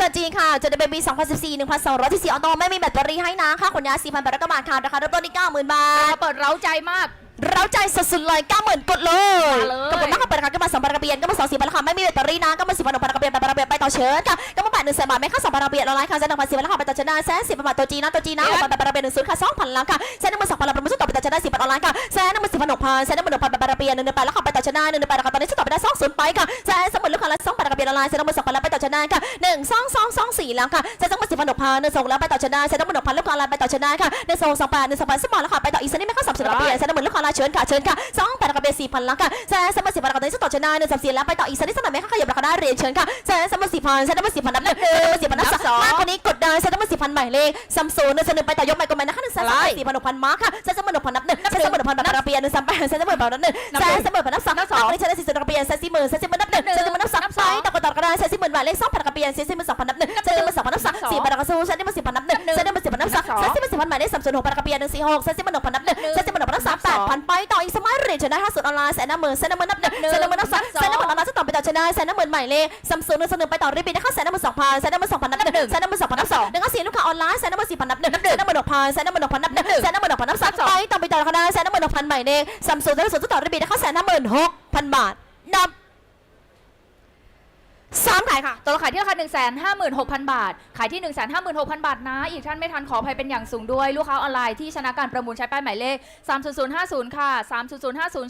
ตัวจริงค่ะจะได้เป็นปี 2014 1,200ที่สีออโต้ไม่มีแบตเตอรี่ให้นะค่าขนย้าย4,000บาทแล้วก็บาทค่ะราคาเริ่มต้นที่90,000 บาท เปิดเร้าใจมาก เราใจสุดๆเลย90,000กดเลยมาเลยขอบคุณมากค่ะเปิดราคาก็มา2,000กระเบียนก็มา2 4,000ราคาไม่มีแบตเตอรี่นะก็มา10,000 6,000กระเบียน8,000กระเบียนไปต่อเชิญค่ะก็มา8 1 0 0 0บาทไม่ค่า2,000กระเบียนออนไลน์ค่ะเซ็น1,000 10,000ราคาไปต่อเชิญได้แสน10,000บาทตัวจีนะตัวจีนะ6,000 8,000กระเบียน1 0ค่ะ2,000ล้านค่ะแสน1,000 2,000ราคาประมูลสุดต่อ ต่อชิญได้10,000ออนไลน์ค่ะแสน1,000 10,000 6,000แสน1,000 6,000 8,000กระเบียน1,000ราคาไปต่อเชิญได้1,000ราคาตอนนี้สุดต่อไปได้20,000ไปค่ะแสน20,000ลูกค้าละ2,000กระเบียนออนไลน์แสน1,000 2,000แล้วไปต่อเชิญได้ค่ะ1 2 2 2 4แล้วค่ะแสน20,000 10,000 6,000 1 2แล้วไปต่อเชิญได้แสน1,000 6,000ลูกค้าละไปต่อเชิญได้ค่ะ1 2 2 8 1 2 8 10,000ราคาไปต่ออีกแสนนี้ไม่ค่า30กระเบียนแสน1,000ลูกค้าละเชิญค่ะเชิญค่ะ2,000กระเบียน4,000แล้วค่ะแสน20,000 10,000ราคาตอนนี้สุดต่อเชิญได้1 3 4แล้วไปต่ออีกแสนนี้สมัยไม่ค่าขยับราคาได้เรียนเชิญค่ะแสน20,000 4,000แสน20,000 4,000นับ1แสน20,000 4,000นับนับสองมากกว่านี้กดได้แสน20,000 4,000ใหม่เลขซัมซุง1แสน1ไปต่อยกใหม่กดใหม่นะคะ1แสนอะไร4,000 6,000มาร์คค่ะแสน20,000 6,000นัน20,000 6,000แบบกระเบียน1 3 8แสน20,000นับ1แสน20,000นับ2นับ2นี่ใช้ได้40กระเบียนแสน40,000แสน40,000นับ1แสน40,000นับ2ไปต่อกดต่อก็ได้แสน40,000บาทเลข2,000กระเบียนแสน40,000 2,000นับ1แสน40,000 2,000นับ2 4,000กระสู้แสน40,000 10,000นับ1แสน40,000 10,000นับ2แสน40,000 10,000หมายเลข306กระเบียน146แสน40,000 6,000นับ1แสน40,000 6,000นับ3 8,000ไปต่ออีกสมัยเรียนเชิญได้50ออนไลน์แสน10,000แสน10,000นับ1แสน10,000นับ2แสน10,000ออนไลน์จะต่อไปต่อชนะแสน10,000หมายเลขซัมซุง1 1ไปต่อรีบไปนะคะแสน10,000 2,000แสน10,000 2,000นับ1แสน10,000 2,000นับ2แล้วก็4ลูกค้าออนไลน์แสน10,000 4,000นับ1แสน10,000 6,000แสน10,000 6,000นับ1แสน10,000 6,000นับ3ไปต่ อไปต่อคณะแสน10,000 6,000หมายเลขซัมซุงจะต่อรีบไปนะคะแสนห้าหมื่นหกพันบาทนับสามขายค่ะ ตัวละขายที่ราคา 1 5 6 0 0 0 บาท ขายที่ 1 5 6 0 0 0 บาทนะ อีกท่านไม่ทันขออภัยเป็นอย่างสูงด้วย ลูกค้าออนไลน์ที่ชนะการประมูลใช้ป้ายหมายเลข 30050 ค่ะ 30050